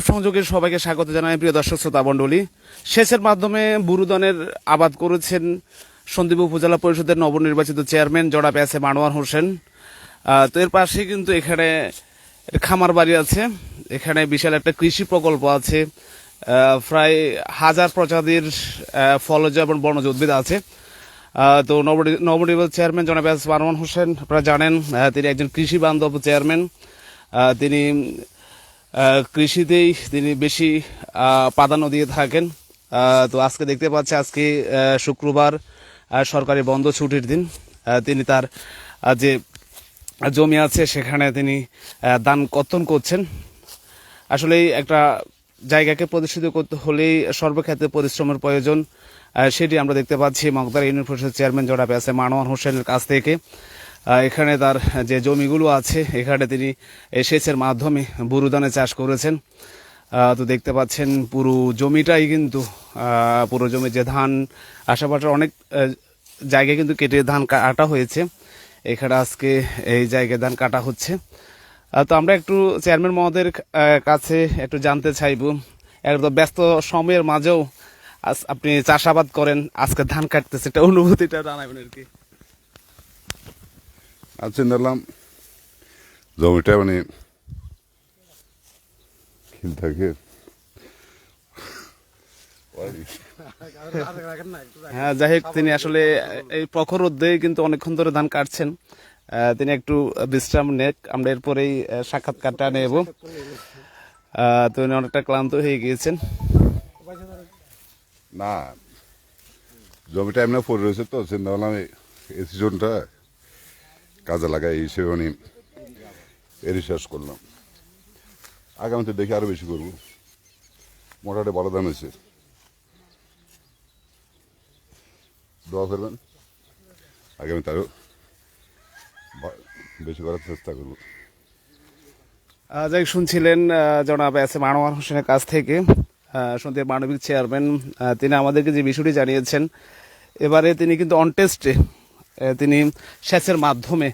সংযোগের সবাইকে স্বাগত জানাই, প্রিয় দর্শক শ্রোতা মণ্ডলী। সেচের মাধ্যমে বুরুদনের আবাদ করেছেন সন্দীপ উপজেলা পরিষদের নবনির্বাচিত চেয়ারম্যান জড়াপে আছে মানোয়ার হোসেন। তো এর পাশে কিন্তু এখানে খামার বাড়ি আছে, এখানে বিশাল একটা কৃষি প্রকল্প আছে। প্রায় হাজার প্রজাতির ফলজ এবং বনজ উদ্ভিদ আছে। তো নবনি- নবনির্বাচিত চেয়ারম্যান জনাব মারমান হোসেন, আপনারা জানেন তিনি একজন কৃষি বান্ধব চেয়ারম্যান। তিনি কৃষিতেই তিনি বেশি প্রাধান্য দিয়ে থাকেন। তো আজকে দেখতে পাচ্ছি, আজকে শুক্রবার সরকারি বন্ধ ছুটির দিন। তিনি তার যে জমি আছে, সেখানে তিনি দান কর্তন করছেন। আসলে একটা জায়গাকে প্রতিষ্ঠিত করতে হলেই সর্বক্ষেত্রে পরিশ্রমের প্রয়োজন। সেটি আমরা দেখতে পাচ্ছি মগদার ইউনিয়ন পরিষদের চেয়ারম্যান জড়াপে আছে মানোয়ার হোসেনের কাছ থেকে। এখানে তার যে জমিগুলো আছে, এখানে তিনি সেচের মাধ্যমে বুরুদানে চাষ করেছেন। তো দেখতে পাচ্ছেন পুরো জমিটাই কিন্তু পুরো জমি যে ধান, আশেপাশের অনেক জায়গায় কিন্তু কেটে ধান কাটা হয়েছে। এখানে আজকে এই জায়গায় ধান কাটা হচ্ছে। তো আমরা একটু চেয়ারম্যান মহোদয়ের কাছে একটু জানতে চাইব। একদম ব্যস্ত সময়ের মাঝেও আপনি চাষাবাদ করেন, আজকে ধান কাটতেছে এটা অনুভূতিটা জানাবেন আর কি। আজ চিন্তা করলাম জমিটা মানে থাকে। হ্যাঁ যাই হোক তিনি আসলে এই প্রখর রোদে কিন্তু অনেকক্ষণ ধরে ধান কাটছেন। তিনি একটু বিশ্রাম নেক আমরা এরপরেই সাক্ষাৎকারটা নেব। আহ, তো উনি অনেকটা ক্লান্ত হয়ে গিয়েছেন। না জমিটা এমনি পড়ে রয়েছে তো চিন্তা করলাম এই সিজনটা কাজে লাগাই এই হিসেবে এর রিসার্চ করলাম। আগামীতে দেখি আরও বেশি করব। মোটামুটি বড় দাম হয়েছে। দোয়া করবেন। আগামীতে আরও বা- বেশি করার চেষ্টা করব। যাই শুনছিলেন জনাব এস এম আনোয়ার হোসেনের কাছ থেকে। সন্ধ্যের মানবিক চেয়ারম্যান তিনি আমাদেরকে যে বিষয়টি জানিয়েছেন এবারে তিনি কিন্তু অন টেস্টে আহ, তিনি সেচের মাধ্যমে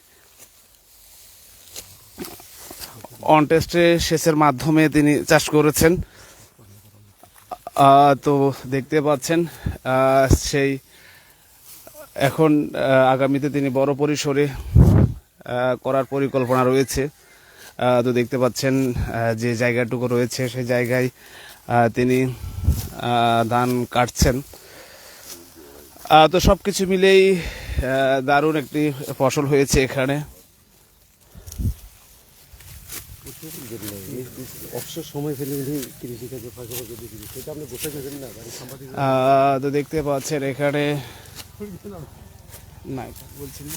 অন টেস্টে সেচের মাধ্যমে তিনি চাষ করেছেন। তো দেখতে পাচ্ছেন সেই এখন আগামীতে তিনি বড় পরিসরে করার পরিকল্পনা রয়েছে। তো দেখতে পাচ্ছেন যে জায়গাটুকু রয়েছে, সেই জায়গায় তিনি ধান কাটছেন। আহ, তো সবকিছু মিলেই আহ, দারুণ একটি ফসল হয়েছে এখানে। তো দেখতে পাচ্ছেন এখানে না বলছি না।